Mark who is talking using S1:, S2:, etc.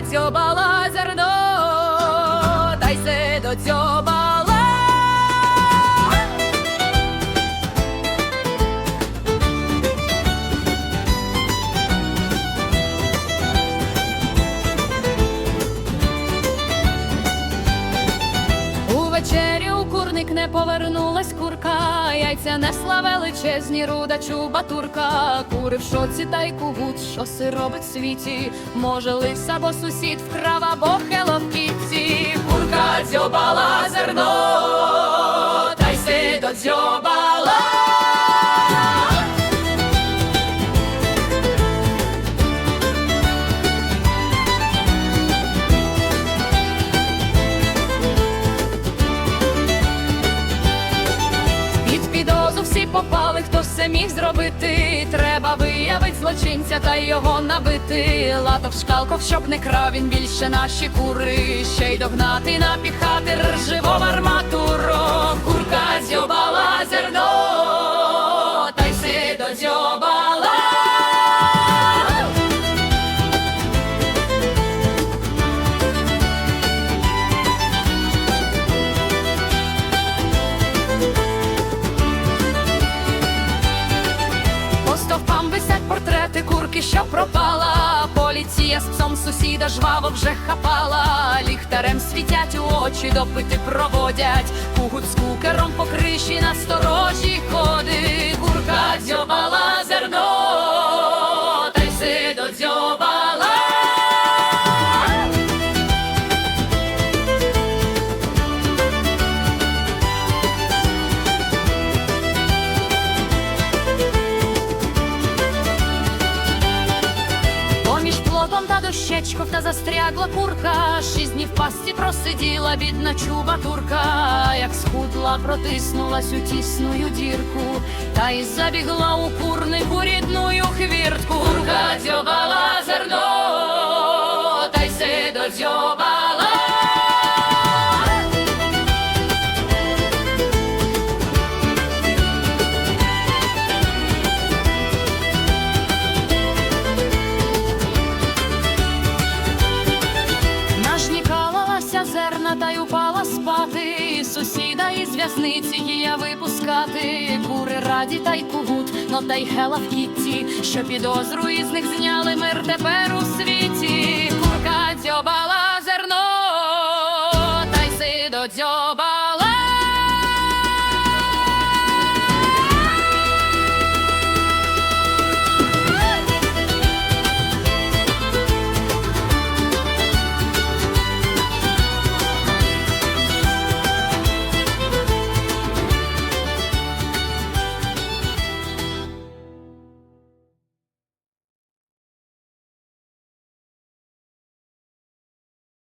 S1: дзьобала зерно, дай се до додзьобала. Увечері у не повернулась курка, яйця несла величезні руда чубатурка. Кури в шоці та й кугут, що си робить в світі. Може, лис або сусід вкрав або хело попали, хто все міг зробити. Треба виявить злочинця та його набити. Латок шкалков, щоб не крав він більше наші кури. Ще й догнати, напіхати рживом арматуру. Курка дзьобала зерно, та й си до По Поліція з псом сусіда жваво вже хапала. Ліхтарем світять у очі, допити проводять. Кугут з кукером по криші на сторожі ходи, Курка дзьобала та дощечков та застрягла курка, шість днів пасті просиділа бідна чуба турка, як схудла, протиснулась у тісную дірку, та й забігла у курнику рідную хвіртку. Курка дзьобала зерна та й упала спати. Сусіда із в'язниці їя випускати. Кури раді та й кугут, но та й хела в кітті, що підозру із них зняли мир тепер у світі. Курка дзьобала зерно, та й си додзьоба.